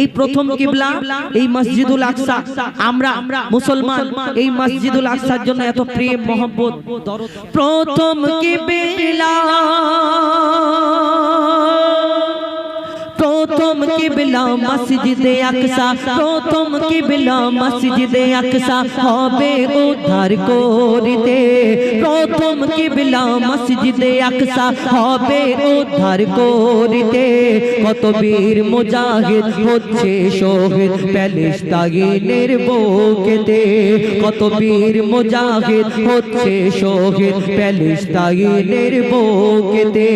এই প্রথম কিবলা, এই মসজিদুল আকসা। আমরা মুসলমান, এই মসজিদুল আকসার জন্য এত প্রেম মোহাম্মদ প্রথম কিবলা কিবলা মসজিদে আকসা, প্রথম কিবলা মসজিদে আকসা, হবে উদ্ধার করিতে। প্রথম কিবলা মসজিদে আকসা, হবে উদ্ধার করিতে। কত বীর মুজাহিদ হচ্ছে শহীদ প্যালেস্তাইনের বুকেতে। কত বীর মুজাহিদ হচ্ছে শহীদ প্যালেস্তাইনের বুকেতে।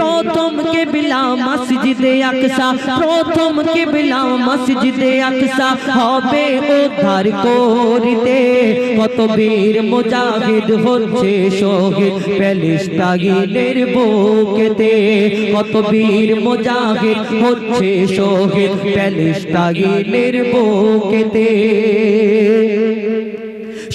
প্রথম কিবলা মসজিদে আকসা, প্রথম কিবলা মসজিদে আকসা হবে উদ্ধার করিতে কত বীর মুজাহিদ হচ্ছে শহীদ প্যালেস্তাইনের বুকেতে কত বীর মুজাহিদ হচ্ছে শহীদ প্যালেস্তাইনের বুকেতে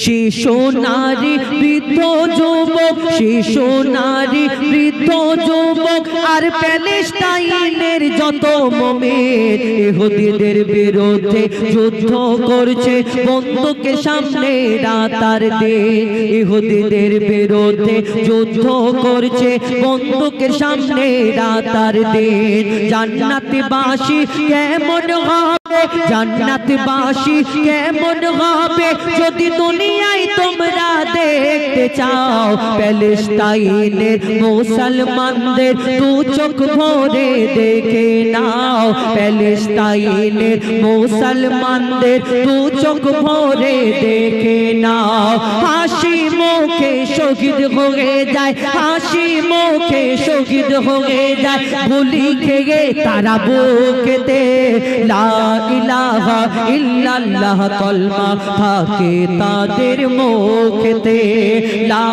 শিশু নারী বৃদ্ধ যুবক শিশু নারী বৃদ্ধ যুবক, আর প্যালেস্টাইনের যত মোমের ইহুদিদের বিরুদ্ধে যুদ্ধ করছে। বন্দুকের সামনে রাতার দিন, ইহুদিদের বিরুদ্ধে যুদ্ধ করছে। বন্দুকের সামনে রাতার দিন, জান্নাতবাসী কেমন হবে? জান্নাতবাসী কেমন হবে যদি দুনিয়ায় তোমরা দেখতে চাও? প্যালেস্টাইনের মুসলমানদের দু চোখ ভরে দেখে নাও। প্যালেস্টাইনের মুসলমানদের দু চোখ ভরে দেখে নাও। হাসি মুখে শহীদ হয়ে যায়, হাসি মুখে শহীদ হয়ে যায়। ভুলি খেয়ে তারা বুকেতে লা ইলাহা ইল্লাল্লাহ কলমা থাকে তাদের মুখেতে। লা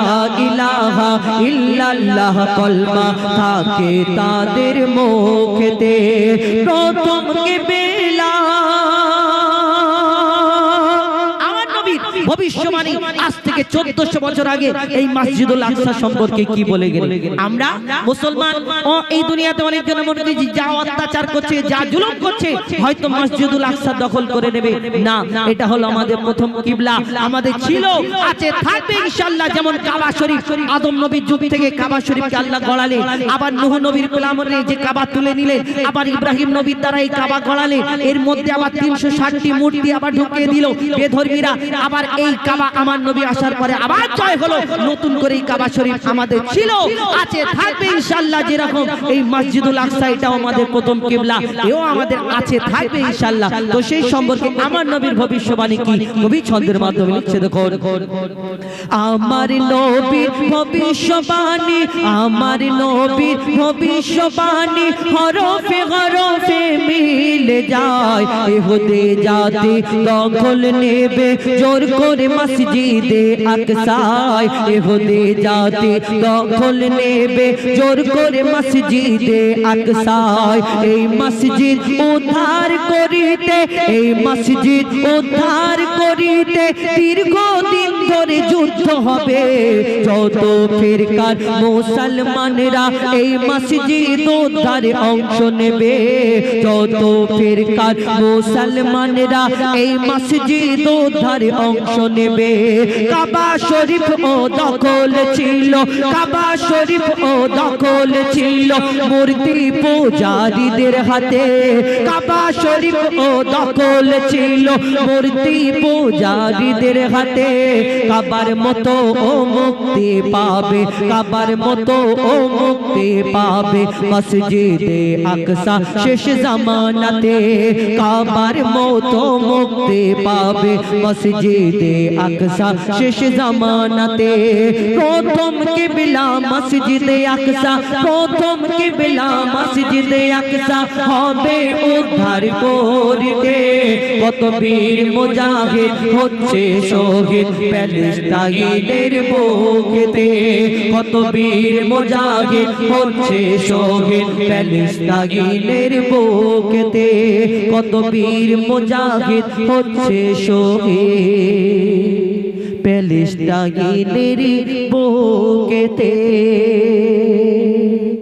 ইলাহা ইল্লাল্লাহ কলমা থাকে তাদের মুখেতে। প্রথম কে ভবিষ্যবাণী আজ থেকে চোদ্দশো বছর আগে এই মসজিদুল আকসা সম্পর্কে কি বলে গেলে আমরা মুসলমান ও এই দুনিয়াতে অনেকজন মনে করি যে অত্যাচার করছে যা জুলুম করছে হয়তো মসজিদুল আকসা দখল করে নেবে। না এটা হলো আমাদের প্রথম কিবলা। আমাদের ছিল আছে থাকবে ইনশাআল্লাহ যেমন কাবা শরীফ। আদম নবীর যুগ থেকে কাবা শরীফকে আল্লাহ গড়ালেন আবার নূহ নবীর গোলামরে যে কাবা তুলে নিলেন আবার ইব্রাহিম নবীর দ্বারা এই কাবা গড়ালে। এর মধ্যে আবার তিনশো ষাটটি মূর্তি আবার ঢুকিয়ে দিল বেধর্মীরা আবার এই কাবা আমার নবী আসার পরে আবার জয় হলো। নতুন করে এই কাবা শরীফ আমাদের ছিল। আছে থাকবে ইনশাআল্লাহ যেরকম। এই মসজিদুল আকসা এটাও আমাদের প্রথম কিবলা। এও আমাদের আছে থাকবে ইনশাআল্লাহ। তো সেই সম্পর্কে আমার নবীর ভবিষ্যবাণী কি? কবি ছন্দের মাধ্যমে লিখছে দেখো আমার নবীর ভবিষ্যবাণী আমার নবীর ভবিষ্যবাণী হরফে হরফে মিলে। যায় এহদে জাতি দখল নেবে, জোর করে মসজিদে আকসায়। এহদে জাতি দখল নেবে, জোর করে মসজিদে আকসায়। এই মসজিদ উদ্ধার করিতে, এই মসজিদ উদ্ধার করিতে দীর্ঘদিন ধরে যুদ্ধ হবে। যত ফিরকার মুসলমানরা এই মসজিদ উদ্ধারে অংশ নেবে। যত ফিরকার মুসলমানরা এই মসজিদ উদ্ধারে অংশ নেবে। কাবা শরীফ ও দখল ছিল, কাবা শরীফ ও দখল ছিল মূর্তি পূজারীদের হাতে। কাবা শরীফ ও দখল ছিল মূর্তি পূজারীদের হাতে। কাবার মতো ও মুক্তি পাবে, কাবার মতো ও মুক্তি পাবে। মসজিদে আকসা শেষ জামানাতে কাবার মতো মুক্তি পাবে। মসজিদে আকসা শেষ জামানাতে প্রথম কিবলা মসজিদে আকসা, প্রথম কিবলা মসজিদে আকসা হবে উদ্ধার করিতে। কত বীর মুজাহিদ হচ্ছে শহীদ প্যালেস্তাইনের বুকেতে কত বীর মুজাহিদ হচ্ছে শহীদ। প্যালেস্তাইনের বুকেতে কত বীর মুজাহিদ হচ্ছে শহীদ। প্যালেস্তাইনের বুকেতে